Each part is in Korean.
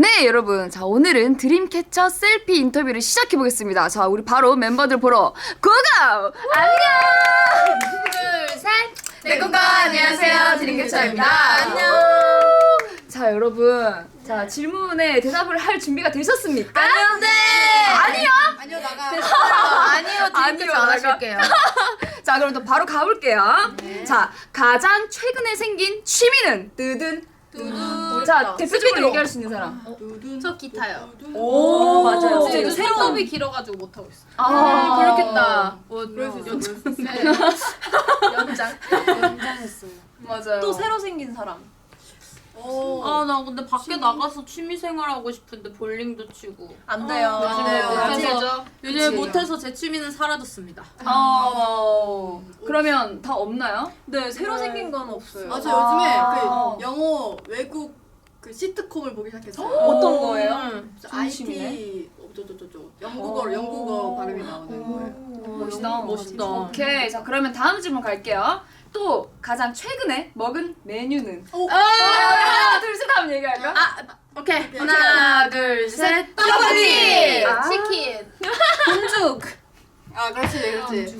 네, 여러분. 자, 오늘은 드림캐쳐 셀피 인터뷰를 시작해 보겠습니다. 자, 우리 바로 멤버들 보러 고고! 안녕! 둘, 셋. 네, 고고! 안녕하세요. 드림캐쳐입니다. 안녕! 자, 여러분. 자, 질문에 대답을 할 준비가 되셨습니까? 아니요, 네. 아니요? 아니요 나가. 아니요, 아니요, 드림캐쳐 안 나가. 하실게요. 자, 그럼 또 바로 가볼게요. 자, 가장 최근에 생긴 취미는? 뜨든. 자, 대표적으로 얘기할 수 있는 사람. 저 기타요. 오, 맞아요. 이거 새로운- 손톱이 길어가지고 못 하고 있어. 아, 그렇겠다. 뭐, 그럴 수 있어, 연- 그럴 수 있어. 네. 연장. 연장했어요. 맞아요. 또 새로 생긴 사람. 오. 아, 나 근데 밖에 나가서 취미 생활 하고 싶은데 볼링도 치고. 안 돼요. 안 돼요. 못해서 요즘에 그치. 못해서 제 취미는 사라졌습니다. 어, 그러면 다 없나요? 네, 새로 생긴 건 없어요. 아, 저 요즘에 아. 그 영어 외국 그 시트콤을 보기 시작했어요. 어떤 거예요? 음. 저 중심이네. IT 어쩌저쩌저 영국어 영국어 발음이 나오는 거예요. 멋있다. 멋있다. 오케이. 자, 그러면 다음 질문 갈게요. 또 가장 최근에 먹은 메뉴는? 오. 하나, 둘, 셋 하면 얘기할까? 아, 오케이. 하나, 둘, 셋. 떡볶이! 아. 치킨. 본죽. 아 그렇지 그렇지.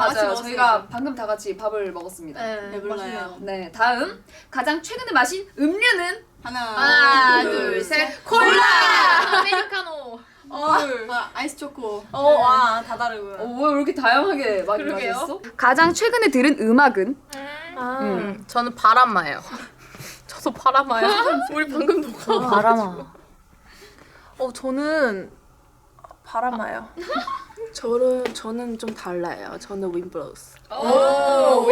다 같이 맞아요. 저희가 방금 다 같이 밥을 먹었습니다. 네. 배불러요. 다음 가장 최근에 마신 음료는? 하나. 하나, 둘, 셋. 콜라! 아메리카노. 아, 아이스 초코. 어, 와, 다 다르고요. 어, 왜 이렇게 다양하게 많이 그러게요. 마셨어? 가장 최근에 들은 음악은? 음, 저는 바람마요. 저도 바람마요. 우리 방금 녹화. 바람아. 어, 저는 바람아요. 저는 저는 좀 달라요. 저는 윈브로스. 오,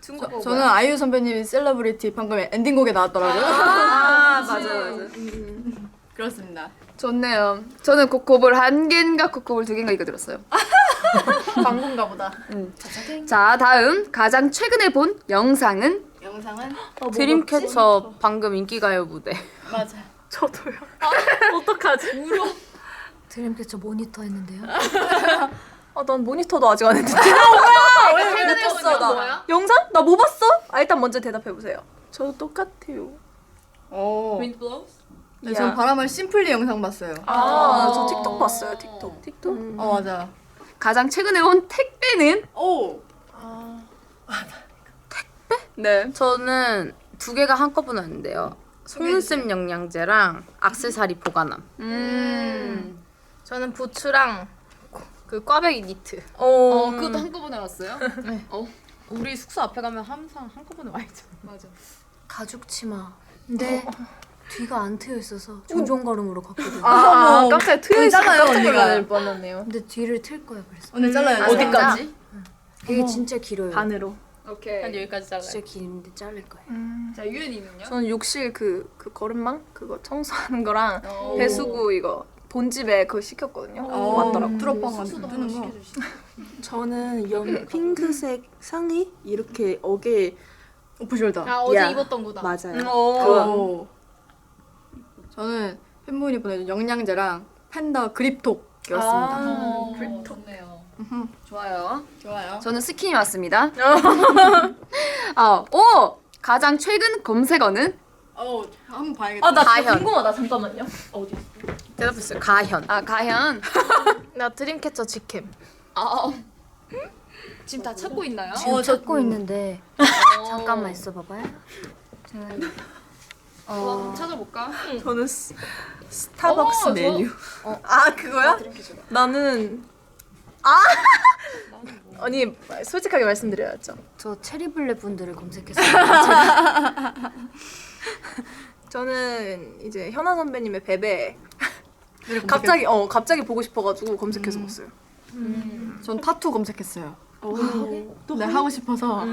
중국. 저는 아이유 선배님이 셀러브리티 방금 엔딩곡에 나왔더라고요. 아, 맞아, 맞아. 그렇습니다. 좋네요. 저는 코코볼 한 개인가 코코볼 두 개인가 이거 들었어요. 광고인가 보다. 자, 다음 가장 최근에 본 영상은? 영상은 드림캐쳐 방금 인기가요 무대. 맞아. 저도요. 어떡하지? 드림캐쳐 모니터 했는데요. 아, 난 모니터도 아직 안 했는데. 최근에 못본 봤어, 나. 뭐야? 영상? 나 뭐 봤어? 아, 일단 먼저 대답해 보세요. 저도 똑같아요. 오. Wind blows? 네, 전 바람을 심플리 영상 봤어요. 아, 저 틱톡 봤어요. 틱톡. 틱톡. 어 맞아. 가장 최근에 온 택배는? 오. 네. 저는 두 개가 한꺼번에 왔는데요. 속눈썹 영양제랑 악세사리 보관함. 음. 저는 부츠랑 그 꽈배기 니트. 어, 그것도 한꺼번에 왔어요? 우리 숙소 앞에 가면 항상 한꺼번에 와 있잖아. 맞아. 가죽 치마. 근데 뒤가 안 트여 있어서 종종 걸음으로 갔거든요. 아, 깜짝이야. 트여 있어. 깜짝 언니가. 놀랄 뻔했네요. 근데 뒤를 틀 거야 그래서. 오늘 잘라요. 어디까지? 이게 진짜 길어요. 반으로. 오케이. 한 여기까지 잘라요. 진짜 긴데 자를 거예요. 자, 유연이는요? 저는 욕실 그, 그 거름망? 그거 청소하는 거랑 오. 배수구 이거 본집에 그거 시켰거든요. 맞더라고. 뚜러뻥 같은 거 뜨는 거. 저는 연 핑크색 상의 이렇게 어깨 오프숄더. 아 어제 야. 입었던 거다. 맞아요. 오. 저는 팬분이 보내준 영양제랑 팬더 그립톡이었습니다. 아, 좋네요. 좋아요. 좋아요. 저는 스킨이 왔습니다. 아, 오! 가장 최근 검색어는? 어, 한번 봐야겠다. 아, 나 진짜 가현. 궁금하다. 잠깐만요. 어디? 대답했어요. 가현. 아, 가현. 나 드림캐쳐 직캠. 아, 지금 다 찾고 있나요? 지금 어, 저- 찾고 있는데 잠깐만 있어 봐봐요. 어, 한번 찾아볼까? 저는 스, 스타벅스 어, 저- 메뉴. 아, 그거야? 나는 아! 아니, 솔직하게 말씀드려야죠. 저 체리블레 분들을 검색했어요. 저는 이제 현아 선배님의 베베 갑자기 어 갑자기 보고 싶어가지고 검색해서 봤어요. 전 타투 검색했어요. 네, 하고 싶어서.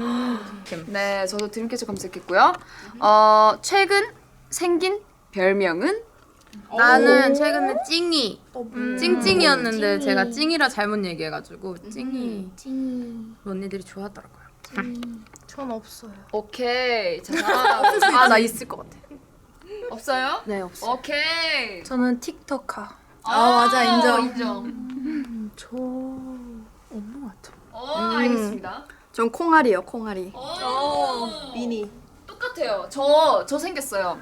네, 저도 드림캐쳐 검색했고요. 어, 최근 생긴 별명은? 나는 최근에 찡이 찡찡이었는데 제가 찡이라 잘못 얘기해가지고 찡이 찡. 언니들이 좋아하더라고요. 전 없어요. 오케이. 자, 아, 나 있을 것 같아. 없어요? 네 없어. 오케이. 저는 틱톡카. 아, 맞아, 인정. 인정. 저 없는 것 같아요. 어, 알겠습니다. 전 콩알이요, 콩알이. 어, 미니. 똑같아요. 저, 저 생겼어요.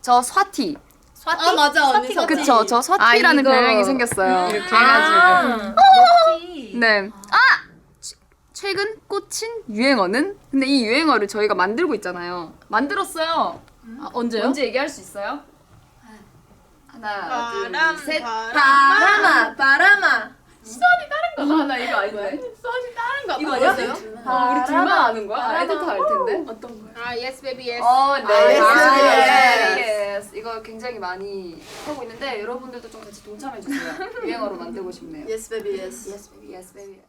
저 스와티. 아 맞아 언니 서티. 그쵸, 저 스와티라는 이거. 별명이 생겼어요. 이렇게 해가지고 네. 아! 최- 최근 꽂힌 유행어는? 근데 이 유행어를 저희가 만들고 있잖아요. 만들었어요. 아, 언제요? 언제 얘기할 수 있어요? 하나, 둘, 셋. 바람아 바람아. 아, 나 이거 아닌데. 이거 아니었어요? 아, 우리 둘만 아는 거야? 아, 애들 다알 텐데. 아 yes baby yes. 어, 네. 아, yes, 아, yes. yes. 이거 굉장히 많이 하고 있는데 여러분들도 좀 같이 동참해 주세요. 유행어로 만들고 싶네요. yes baby yes. Yes, baby. Yes, baby.